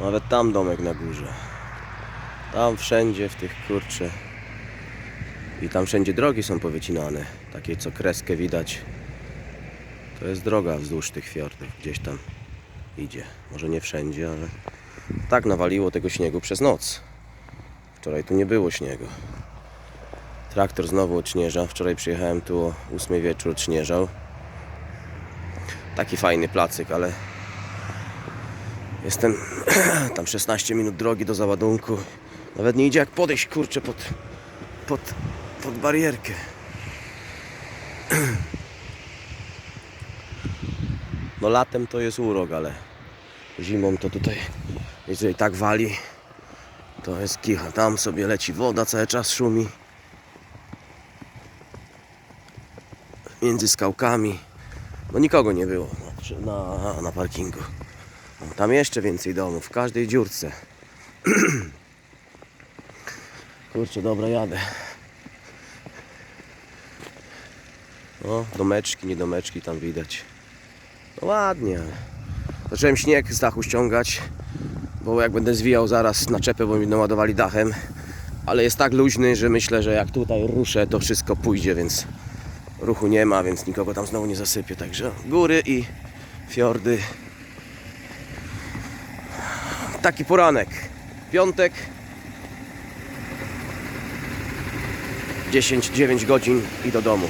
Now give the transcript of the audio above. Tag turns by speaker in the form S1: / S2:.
S1: Nawet tam domek na górze. Tam wszędzie w tych kurcze. I tam wszędzie drogi są powycinane. Takie co kreskę widać. To jest droga wzdłuż tych fiordów. Gdzieś tam idzie. Może nie wszędzie, ale tak nawaliło tego śniegu przez noc. Wczoraj tu nie było śniegu. Traktor znowu odśnieża. Wczoraj przyjechałem tu o 8 wieczór, odśnieżał. Taki fajny placyk, ale jestem tam 16 minut drogi do załadunku. Nawet nie idzie jak podejść kurczę pod, pod, pod barierkę. No latem to jest urok, ale zimą to tutaj, jeżeli tak wali, to jest kicha. Tam sobie leci woda, cały czas szumi. Między skałkami. No nikogo nie było na, przy- na, na parkingu. Tam jeszcze więcej domów, w każdej dziurce. Kurczę, dobra, jadę. O, domeczki, nie domeczki tam widać. No ładnie. Zacząłem śnieg z dachu ściągać, bo jak będę zwijał zaraz naczepę, bo mi naładowali dachem. Ale jest tak luźny, że myślę, że jak tutaj ruszę, to wszystko pójdzie, więc ruchu nie ma, więc nikogo tam znowu nie zasypię. Także góry i fiordy. Taki poranek. Piątek. 10-9 godzin i do domu.